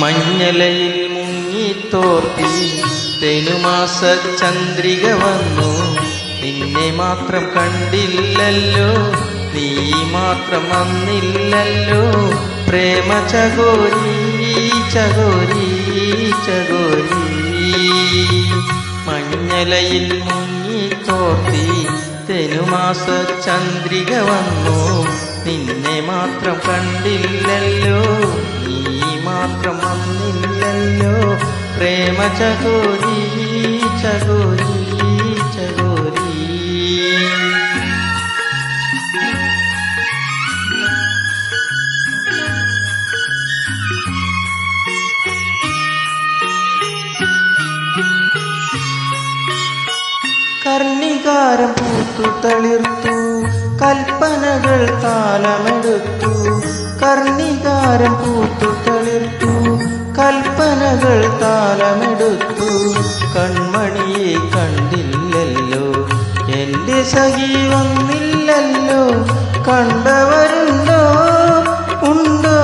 മഞ്ഞലയിൽ മുങ്ങിത്തോർത്തി തെനുമാസ ചന്ദ്രിക വന്നു. നിന്നെ മാത്രം കണ്ടില്ലല്ലോ നീ മാത്രം വന്നില്ലല്ലോ. പ്രേമ ചകോരി ചകോരി ചകോരി. മഞ്ഞലയിൽ മുങ്ങിത്തോർത്തി തെനുമാസ ചന്ദ്രിക വന്നു. നിന്നെ മാത്രം കണ്ടില്ലല്ലോ चगोरी चगोरी ചകോരി. കർണികാരം പൂത്തു തളിർത്തു കൽപ്പനകൾ താലമെടുത്തു. കർണികാരം പൂത്തു തളിർത്തു കൽപ്പനകൾ താലമെടുത്തു കൺമണിയെ കണ്ടില്ലല്ലോ. എന്റെ സഖി വന്നില്ലല്ലോ. കണ്ടവരുണ്ടോ? ഉണ്ടോ?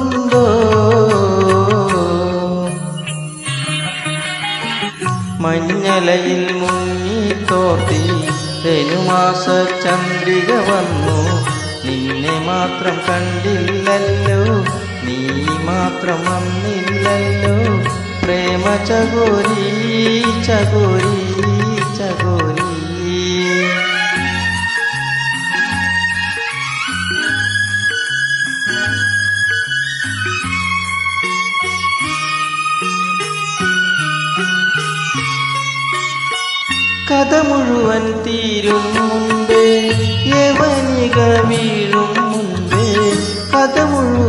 ഉണ്ടോ? മഞ്ഞലയിൽ മുങ്ങി തോർത്തി ധനുമാസ ചന്ദ്രിക വന്നു. നിന്നെ മാത്രം കണ്ടില്ലല്ലോ. നീ മാത്രം വന്നില്ലല്ലോ പ്രേമ ചകോരി ചകോരി ചകോരി കഥ മുഴുവൻ തീരും മുൻപേ യവനിക വീഴും മുൻപേ കഥ മുഴുവൻ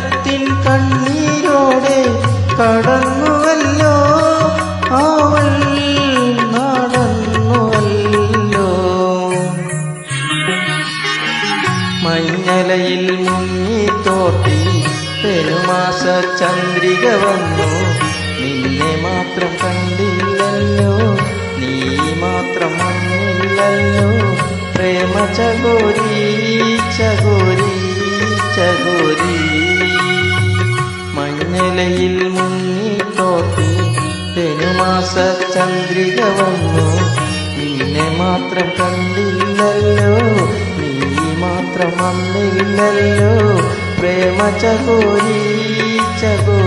കഥനത്തിൻ കണ്ണീരോടെ കടന്നുവല്ലോ. അവൾ നടന്നുവല്ലോ. മഞ്ഞലയിൽ മുങ്ങി തോട്ടി പെരുമാസ ചന്ദ്രിക വന്നു. നിന്നെ മാത്രം കണ്ടില്ലല്ലോ. നീ മാത്രം വന്നില്ലല്ലോ. പ്രേമ ചകോരി ചകോരി ചകോരി. മഞ്ഞലയിൽ മുങ്ങി തോത്തി പെരുമാസ ചന്ദ്രിക വന്നു. നിന്നെ മാത്രം കണ്ടില്ലല്ലോ നീ മാത്രം വന്നില്ലല്ലോ. പ്രേമ ചകോരി ചകോ